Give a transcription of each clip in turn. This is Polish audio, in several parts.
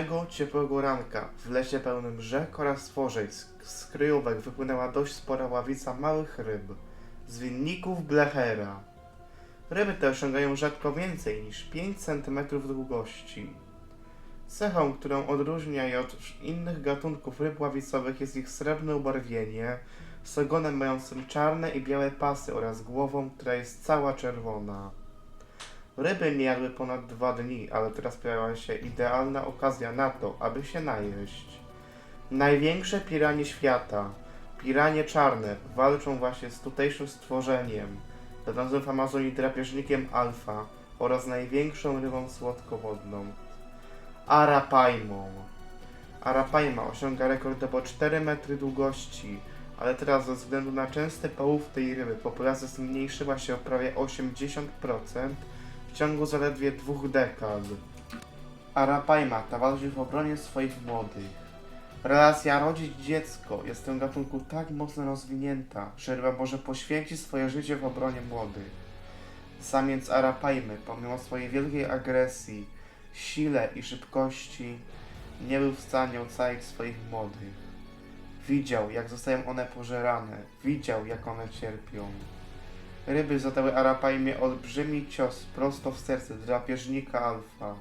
Pewnego ciepłego ranka w lesie pełnym rzek oraz stworzeń z, z kryjówek wypłynęła dość spora ławica małych ryb, zwinników blechera. Ryby te osiągają rzadko więcej niż 5 cm długości. Cechą, którą odróżnia je od innych gatunków ryb ławicowych jest ich srebrne ubarwienie, z ogonem mającym czarne i białe pasy oraz głową, która jest cała czerwona. Ryby nie jadły ponad dwa dni, ale teraz pojawiła się idealna okazja na to, aby się najeść. Największe piranie świata, piranie czarne, walczą właśnie z tutejszym stworzeniem, będącym w Amazonii drapieżnikiem alfa oraz największą rybą słodkowodną. Arapaimą. Arapaima osiąga rekord o 4 metry długości, ale teraz ze względu na częsty połów tej ryby populacja zmniejszyła się o prawie 80% w ciągu zaledwie dwóch dekad. Arapaima walczy w obronie swoich młodych. Relacja rodzić dziecko jest w tym gatunku tak mocno rozwinięta, że ryba może poświęcić swoje życie w obronie młodych. Samiec Arapajmy, pomimo swojej wielkiej agresji, sile i szybkości, nie był w stanie ocalić swoich młodych. Widział, jak zostają one pożerane, widział, jak one cierpią. Ryby zadały Arapajmie olbrzymi cios prosto w serce drapieżnika alfa.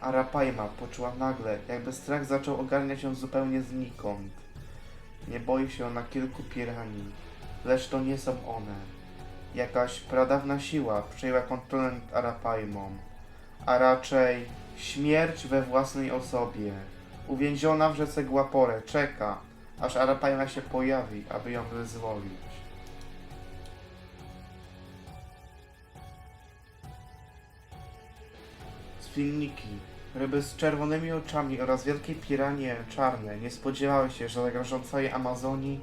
Arapajma poczuła nagle, jakby strach zaczął ogarniać ją zupełnie znikąd. Nie boi się ona kilku piranii, lecz to nie są one. Jakaś pradawna siła przejęła kontrolę nad Arapajmą, a raczej śmierć we własnej osobie. Uwięziona w rzece Guapore czeka, aż Arapajma się pojawi, aby ją wyzwolić. Zwilniki, ryby z czerwonymi oczami oraz wielkie piranie czarne nie spodziewały się, że zagrożą całej Amazonii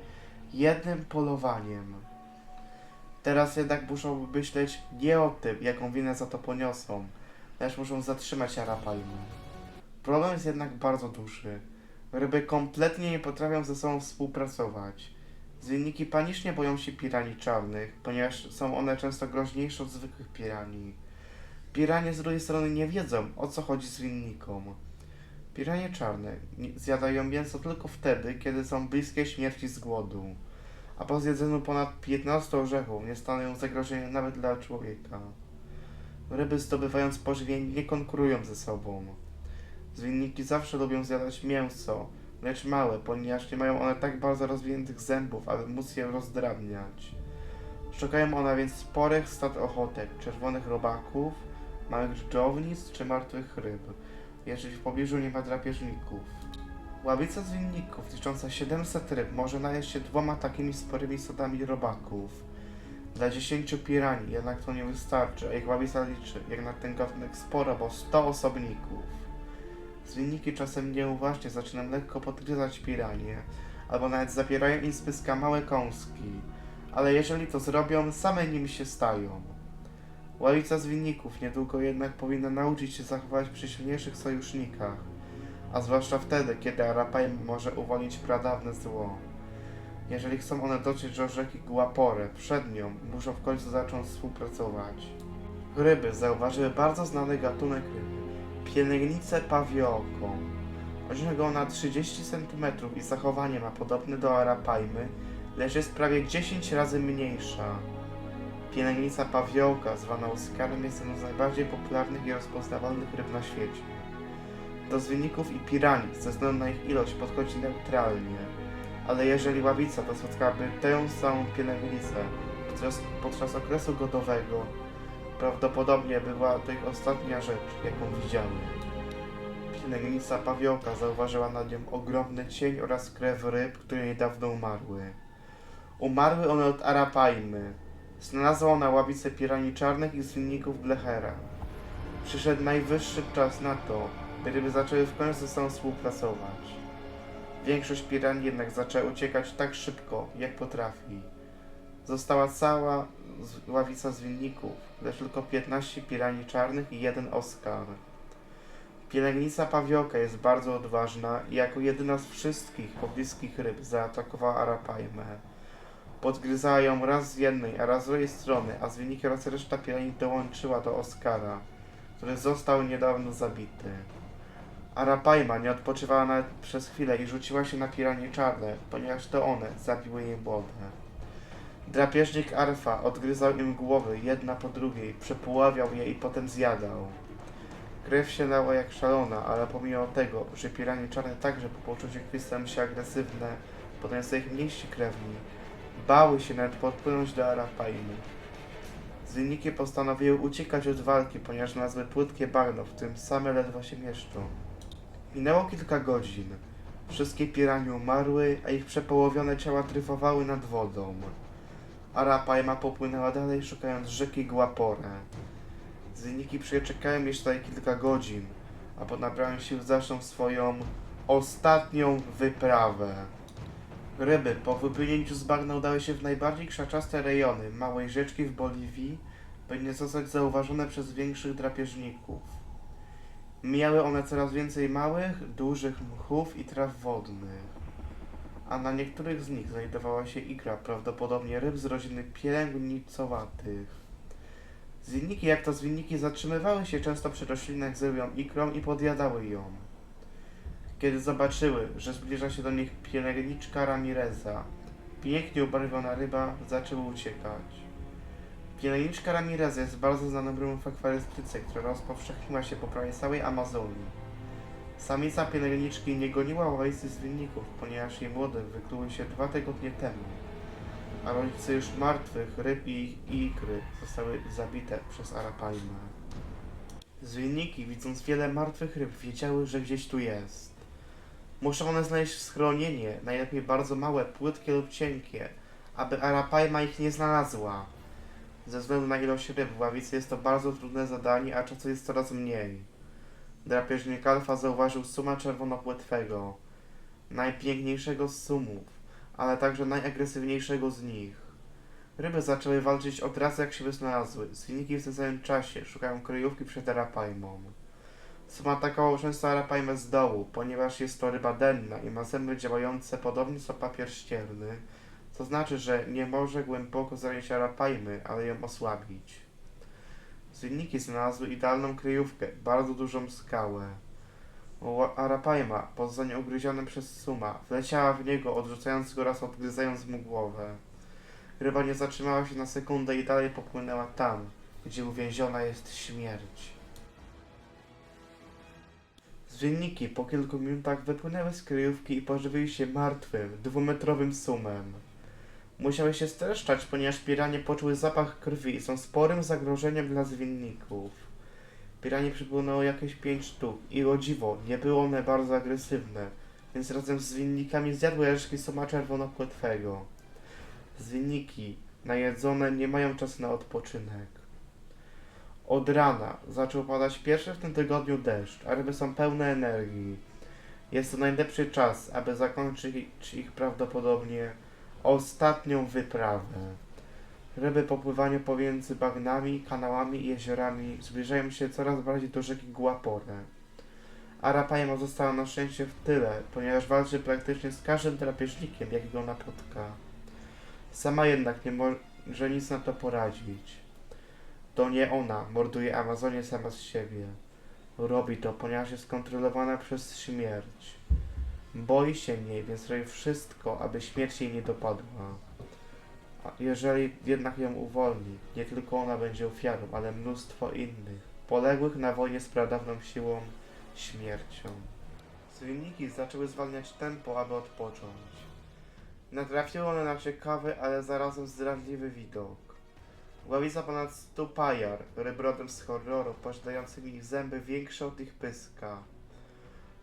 jednym polowaniem. Teraz jednak muszą myśleć nie o tym, jaką winę za to poniosą, lecz muszą zatrzymać Arapajmę. Problem jest jednak bardzo duży. Ryby kompletnie nie potrafią ze sobą współpracować. Zwiniki panicznie boją się piranii czarnych, ponieważ są one często groźniejsze od zwykłych piranii. Piranie z drugiej strony nie wiedzą, o co chodzi zwinnikom. Piranie czarne zjadają mięso tylko wtedy, kiedy są bliskie śmierci z głodu. A po zjedzeniu ponad 15 orzechów nie staną zagrożeniem nawet dla człowieka. Ryby zdobywając pożywienie nie konkurują ze sobą. Zwinniki zawsze lubią zjadać mięso, lecz małe, ponieważ nie mają one tak bardzo rozwiniętych zębów, aby móc je rozdrabniać. Szukają one więc sporych stad ochotek, czerwonych robaków, małych dżdżownic czy martwych ryb, jeżeli w pobliżu nie ma drapieżników. Ławica zwinników, licząca 700 ryb, może najeść się dwoma takimi sporymi stadami robaków. Dla 10 piranii jednak to nie wystarczy, a ich ławica liczy, jak na ten gatunek sporo, bo 100 osobników. Zwinniki czasem nieuważnie zaczynają lekko podgryzać piranie, albo nawet zabierają im z małe kąski, ale jeżeli to zrobią, same nimi się stają. Ławica zwinników niedługo jednak powinna nauczyć się zachować przy silniejszych sojusznikach, a zwłaszcza wtedy, kiedy Arapaim może uwolnić pradawne zło. Jeżeli chcą one dotrzeć do rzeki Guapore, przed nią muszą w końcu zacząć współpracować. Ryby zauważyły bardzo znany gatunek ryby. Pielęgnicę pawioko. Osiąga ona 30 cm i zachowanie ma podobne do Arapajmy, lecz jest prawie 10 razy mniejsza. Pielęgnica pawiołka, zwana Oscarem, jest jedną z najbardziej popularnych i rozpoznawalnych ryb na świecie. Do zwinników i piranii, ze względu na ich ilość, podchodzi neutralnie, ale jeżeli ławica to spotkałaby tę samą pielęgnicę podczas, podczas okresu godowego, prawdopodobnie była to ich ostatnia rzecz, jaką widziały. Pielęgnica pawiołka zauważyła nad nią ogromny cień oraz krew ryb, które niedawno umarły. Umarły one od Arapajmy. Znalazła ona ławicę piranii czarnych i zwinników Blechera. Przyszedł najwyższy czas na to, by ryby zaczęły w końcu ze sobą współpracować. Większość piranii jednak zaczęła uciekać tak szybko, jak potrafi. Została cała ławica zwinników, lecz tylko 15 piranii czarnych i jeden Oskar. Pielęgnica pawioka jest bardzo odważna i jako jedyna z wszystkich pobliskich ryb zaatakowała Arapajmę. Podgryzała ją raz z jednej, a raz z drugiej strony, a z wynikiem oraz reszta piranii dołączyła do Oskara, który został niedawno zabity. Arapaima nie odpoczywała nawet przez chwilę i rzuciła się na piranie czarne, ponieważ to one zabiły jej młode. Drapieżnik Arfa odgryzał im głowy jedna po drugiej, przepuławiał je i potem zjadał. Krew się lała jak szalona, ale pomimo tego, że piranie czarne także po poczuciu krwi się agresywne, potem ich mniejsi krewni, bały się nawet podpłynąć do Arapaimy. Zwiniki postanowiły uciekać od walki, ponieważ znalazły płytkie bagno, w którym same ledwo się mieszczą. Minęło kilka godzin. Wszystkie piranie umarły, a ich przepołowione ciała dryfowały nad wodą. Arapaima popłynęła dalej, szukając rzeki Guaporę. Zwiniki przeczekają jeszcze tutaj kilka godzin, a po nabraniu sił zaczną swoją ostatnią wyprawę. Ryby po wypłynięciu z bagna udały się w najbardziej krzaczaste rejony małej rzeczki w Boliwii, by nie zostać zauważone przez większych drapieżników. Mijały one coraz więcej małych, dużych mchów i traw wodnych, a na niektórych z nich znajdowała się ikra, prawdopodobnie ryb z rodziny pielęgnicowatych. Zwiniki, jak to zwiniki, zatrzymywały się często przy roślinach z rybią ikrą i podjadały ją. Kiedy zobaczyły, że zbliża się do nich pielęgniczka Ramireza, pięknie ubarwiona ryba zaczęły uciekać. Pielęgniczka Ramireza jest bardzo znaną rybą w akwarystyce, która rozpowszechniła się po prawie całej Amazonii. Samica pielęgniczki nie goniła łajsy zwinników, ponieważ jej młode wykluły się dwa tygodnie temu, a rodzice już martwych ryb i ich ikry zostały zabite przez Arapaimę. Zwinniki, widząc wiele martwych ryb, wiedziały, że gdzieś tu jest. Muszą one znaleźć schronienie, najlepiej bardzo małe, płytkie lub cienkie, aby Arapaima ich nie znalazła. Ze względu na ilość ryb w ławicy jest to bardzo trudne zadanie, a czasu jest coraz mniej. Drapieżnik Alfa zauważył suma czerwonopłetwego, najpiękniejszego z sumów, ale także najagresywniejszego z nich. Ryby zaczęły walczyć od razu jak się wynalazły. Zwiniki w tym samym czasie szukają kryjówki przed Arapaimą. Suma atakował często Arapaimę z dołu, ponieważ jest to ryba denna i ma zęby działające podobnie co papier ścierny, co znaczy, że nie może głęboko zająć Arapaimy, ale ją osłabić. Zwiniki znalazły idealną kryjówkę, bardzo dużą skałę. Arapaima, po zostaniu ugryzionym przez Suma, wleciała w niego, odrzucając go raz odgryzając mu głowę. Ryba nie zatrzymała się na sekundę i dalej popłynęła tam, gdzie uwięziona jest śmierć. Zwiniki po kilku minutach wypłynęły z kryjówki i pożywiły się martwym, dwumetrowym sumem. Musiały się streszczać, ponieważ piranie poczuły zapach krwi i są sporym zagrożeniem dla zwinników. Piranie przypłynęło jakieś pięć sztuk i o dziwo, nie były one bardzo agresywne, więc razem z zwinnikami zjadły resztki suma czerwonopłetwego. Zwinniki, najedzone, nie mają czasu na odpoczynek. Od rana zaczął padać pierwszy w tym tygodniu deszcz, a ryby są pełne energii. Jest to najlepszy czas, aby zakończyć ich prawdopodobnie ostatnią wyprawę. Ryby po pływaniu pomiędzy bagnami, kanałami i jeziorami zbliżają się coraz bardziej do rzeki Guapore. Arapaima została na szczęście w tyle, ponieważ walczy praktycznie z każdym drapieżnikiem, jakiego napotka. Sama jednak nie może nic na to poradzić. To nie ona morduje Amazonię sama z siebie. Robi to, ponieważ jest kontrolowana przez śmierć. Boi się niej, więc robi wszystko, aby śmierć jej nie dopadła. A jeżeli jednak ją uwolni, nie tylko ona będzie ofiarą, ale mnóstwo innych, poległych na wojnie z pradawną siłą, śmiercią. Zwiniki zaczęły zwalniać tempo, aby odpocząć. Natrafiły one na ciekawy, ale zarazem zdradliwy widok. Ławica ponad stu pajar, rybrodem z horroru, posiadającymi zęby większe od ich pyska.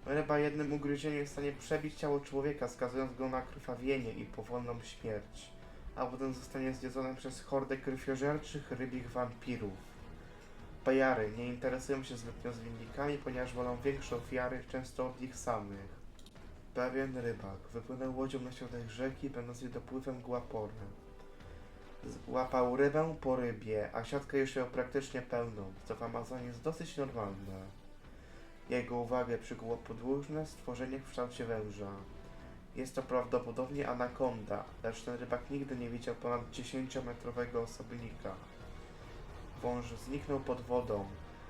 Ryba jednym ugryzieniem jest w stanie przebić ciało człowieka, skazując go na krwawienie i powolną śmierć, a potem zostanie zjedzony przez hordę krwiożerczych rybich wampirów. Pajary nie interesują się zbytnio zwinnikami, ponieważ wolą większe ofiary, często od nich samych. Pewien rybak wypłynął łodzią na środek rzeki, będącej dopływem Guaporem. Łapał rybę po rybie, a siatkę już miał praktycznie pełną, co w Amazonie jest dosyć normalne. Jego uwagę przykuło podłużne stworzenie w kształcie węża. Jest to prawdopodobnie anakonda, lecz ten rybak nigdy nie widział ponad 10-metrowego osobnika. Wąż zniknął pod wodą,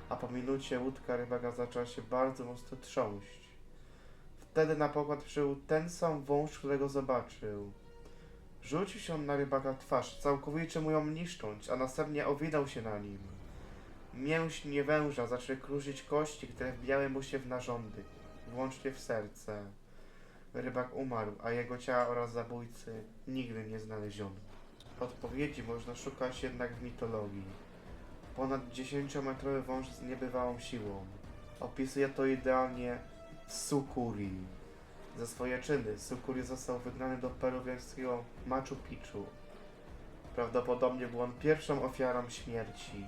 a po minucie łódka rybaka zaczęła się bardzo mocno trząść. Wtedy na pokład przybył ten sam wąż, którego zobaczył. Rzucił się na rybaka twarz, całkowicie mu ją niszcząc, a następnie owinął się na nim. Mięśnie węża zaczęły kruszyć kości, które wbijały mu się w narządy, włącznie w serce. Rybak umarł, a jego ciała oraz zabójcy nigdy nie znaleziono. Odpowiedzi można szukać jednak w mitologii. Ponad 10-metrowy wąż z niebywałą siłą. Opisuje to idealnie Sukuri. Za swoje czyny Sukuri został wygnany do peruwiańskiego Machu Picchu. Prawdopodobnie był on pierwszą ofiarą śmierci.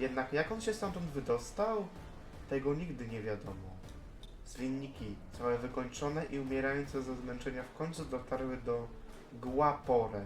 Jednak jak on się stamtąd wydostał? Tego nigdy nie wiadomo. Zwinniki, całe wykończone i umierające ze zmęczenia w końcu dotarły do Guapore.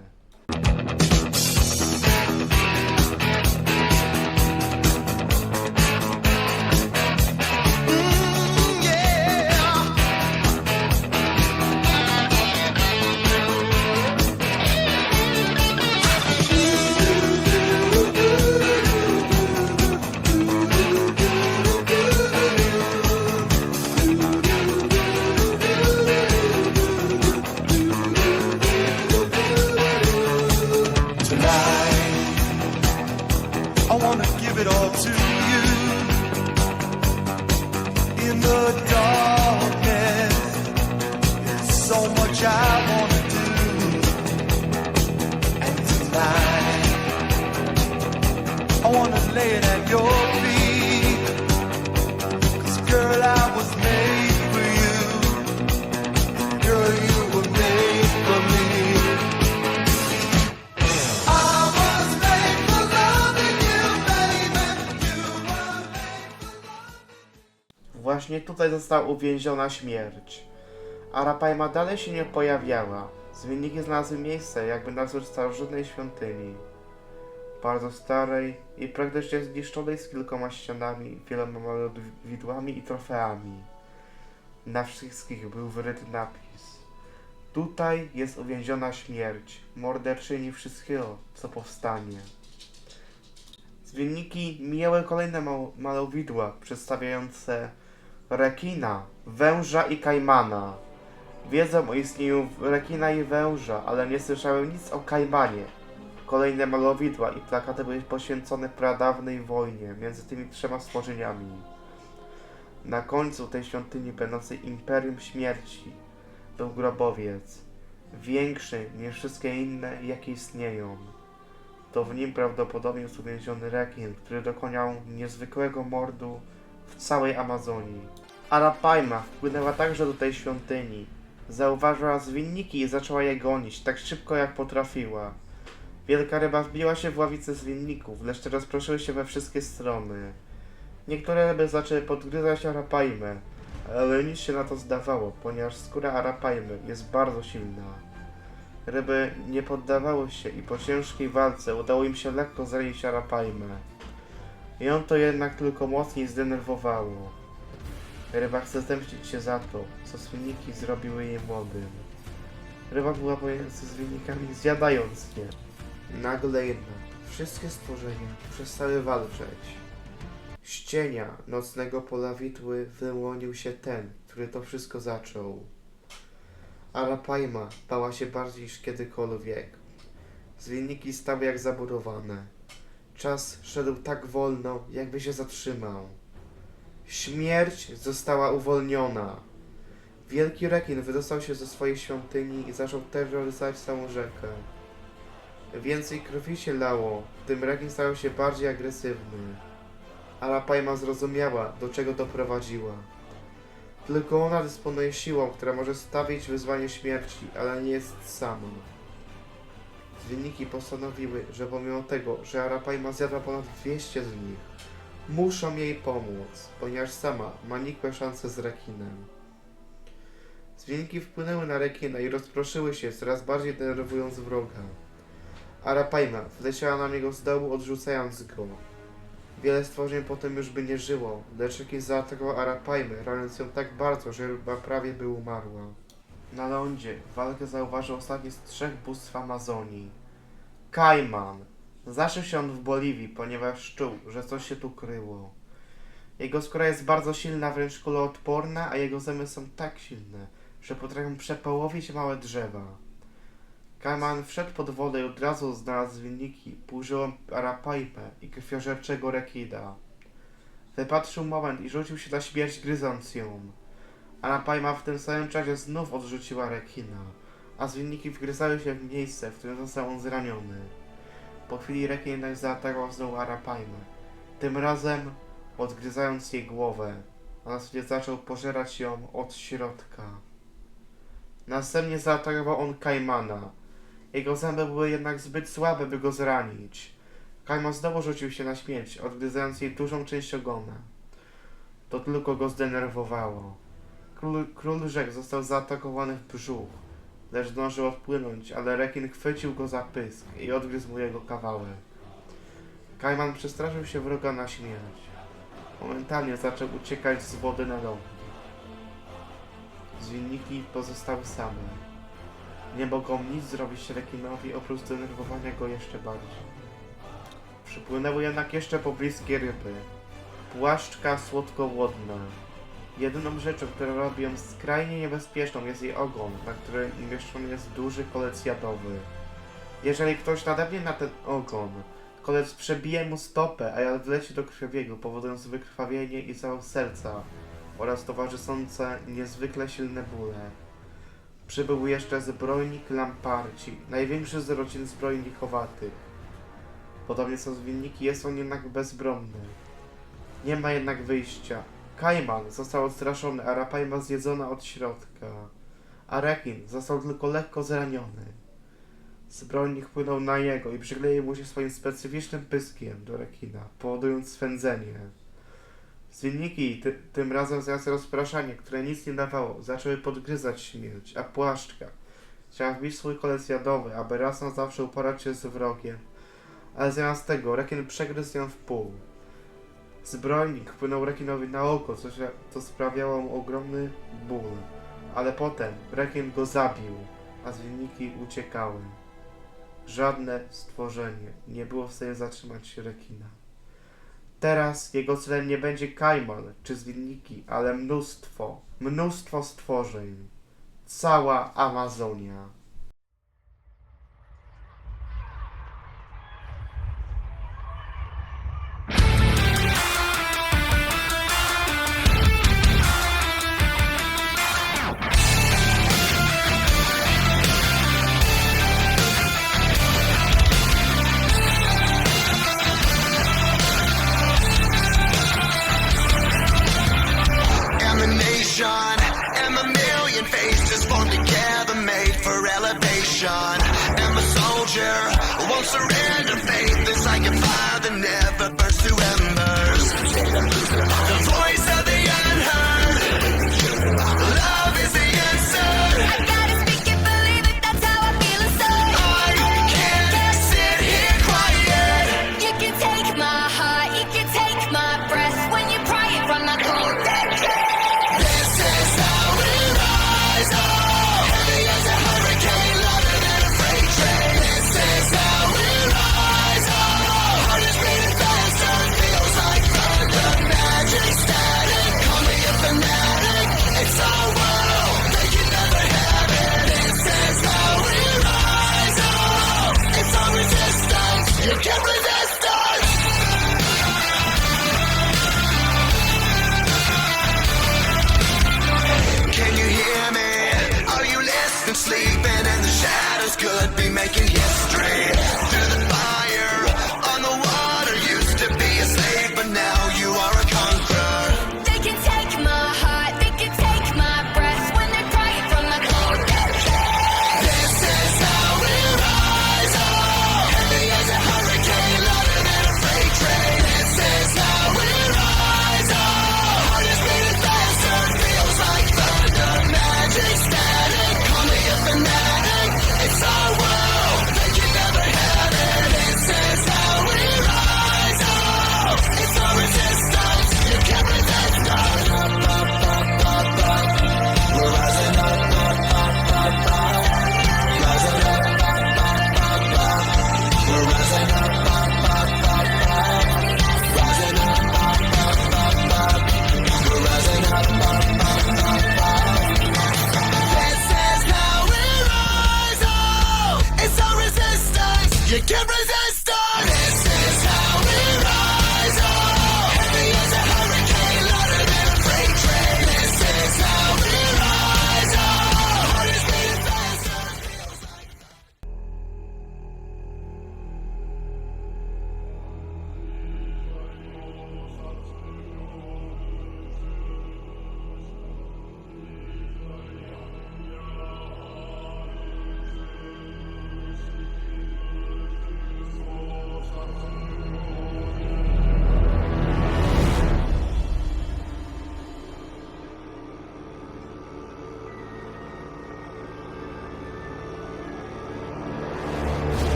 Właśnie tutaj została uwięziona śmierć. Arapaima dalej się nie pojawiała. Zmienniki znalazły miejsce jakby na wzór starożytnej świątyni. Bardzo starej i praktycznie zniszczonej z kilkoma ścianami, wieloma malowidłami i trofeami. Na wszystkich był wyryty napis. Tutaj jest uwięziona śmierć, morderczyni wszystkiego, co powstanie. Zwienniki mijały kolejne malowidła przedstawiające rekina, węża i kajmana. Wiedzą o istnieniu rekina i węża, ale nie słyszałem nic o kajmanie. Kolejne malowidła i plakaty były poświęcone pradawnej wojnie między tymi trzema stworzeniami. Na końcu tej świątyni będącej Imperium Śmierci był grobowiec, większy niż wszystkie inne, jakie istnieją. To w nim prawdopodobnie jest uwięziony rekin, który dokonał niezwykłego mordu całej Amazonii. Arapaima wpłynęła także do tej świątyni. Zauważyła zwinniki i zaczęła je gonić, tak szybko jak potrafiła. Wielka ryba wbiła się w ławicę zwinników, lecz te rozproszyły się we wszystkie strony. Niektóre ryby zaczęły podgryzać Arapaimę, ale nic się na to zdawało, ponieważ skóra Arapaimy jest bardzo silna. Ryby nie poddawały się i po ciężkiej walce udało im się lekko zrazić Arapaimę. Ją to jednak tylko mocniej zdenerwowało. Ryba chce zemścić się za to, co swinniki zrobiły jej młodym. Ryba była pomiędzy zwinnikami, zjadając je. Nagle jednak wszystkie stworzenia przestały walczyć. Z cienia nocnego pola witły wyłonił się ten, który to wszystko zaczął. Arapaima bała się bardziej niż kiedykolwiek. Zwinniki stały jak zabudowane. Czas szedł tak wolno, jakby się zatrzymał. Śmierć została uwolniona. Wielki rekin wydostał się ze swojej świątyni i zaczął terroryzować całą rzekę. Więcej krwi się lało, tym rekin stał się bardziej agresywny. Arapaima zrozumiała, do czego doprowadziła. Tylko ona dysponuje siłą, która może stawić wyzwanie śmierci, ale nie jest sama. Zwiniki postanowiły, że pomimo tego, że Arapaima zjadła ponad 200 z nich, muszą jej pomóc, ponieważ sama ma nikłe szanse z rekinem. Zwinki wpłynęły na rekina i rozproszyły się, coraz bardziej denerwując wroga. Arapaima wleciała na niego z dołu, odrzucając go. Wiele stworzeń potem już by nie żyło, lecz rekin zaatakował Arapaimę, raniąc ją tak bardzo, że ryba prawie by umarła. Na lądzie walkę zauważył ostatni z trzech bóstw Amazonii. Kajman. Zaszył się on w Boliwii, ponieważ czuł, że coś się tu kryło. Jego skóra jest bardzo silna, wręcz kuloodporna, a jego zęby są tak silne, że potrafią przepołowić małe drzewa. Kajman wszedł pod wodę i od razu znalazł wilniki, półżyłą arapajpę i krwiożerczego rekida. Wypatrzył moment i rzucił się na śmierć gryząc ją. Arapajma w tym samym czasie znów odrzuciła rekina, a zwilniki wgryzały się w miejsce, w którym został on zraniony. Po chwili rekin jednak zaatakował znowu Arapajmę. Tym razem odgryzając jej głowę, a następnie zaczął pożerać ją od środka. Następnie zaatakował on Kajmana. Jego zęby były jednak zbyt słabe, by go zranić. Kajman znowu rzucił się na śmierć, odgryzając jej dużą część ogona. To tylko go zdenerwowało. Król, rzek został zaatakowany w brzuch, lecz zdążył odpłynąć, ale rekin chwycił go za pysk i odgryzł mu jego kawałek. Kajman przestraszył się wroga na śmierć. Momentalnie zaczął uciekać z wody na ląd. Zwilniki pozostały same. Nie mogą nic zrobić rekinowi oprócz zdenerwowania go jeszcze bardziej. Przypłynęły jednak jeszcze pobliskie ryby. Płaszczka słodkowodna. Jedyną rzeczą, która robi ją skrajnie niebezpieczną jest jej ogon, na którym umieszczony jest duży kolec jadowy. Jeżeli ktoś nadepnie na ten ogon, kolec przebije mu stopę, a jad wleci do krwiobiegu, powodując wykrwawienie i zawał serca oraz towarzyszące niezwykle silne bóle. Przybył jeszcze zbrojnik Lamparci, największy z rodzin zbrojnikowatych. Podobnie co zwilniki, jest on jednak bezbronny. Nie ma jednak wyjścia. Kajman został odstraszony, a Rapajma zjedzona od środka. A Rekin został tylko lekko zraniony. Zbrojnik płynął na jego i przykleił mu się swoim specyficznym pyskiem do rekina, powodując swędzenie. Zwilniki, ty, tym razem zamiast rozpraszanie, które nic nie dawało, zaczęły podgryzać śmierć, a płaszczka chciała wbić swój kolec jadowy, aby raz na zawsze uporać się z wrogiem. Ale zamiast tego rekin przegryzł ją w pół. Zbrojnik wpłynął rekinowi na oko, co, się, sprawiało mu ogromny ból. Ale potem rekin go zabił, a zwilniki uciekały. Żadne stworzenie nie było w stanie zatrzymać rekina. Teraz jego celem nie będzie kajman czy zwilniki, ale mnóstwo, mnóstwo stworzeń. Cała Amazonia.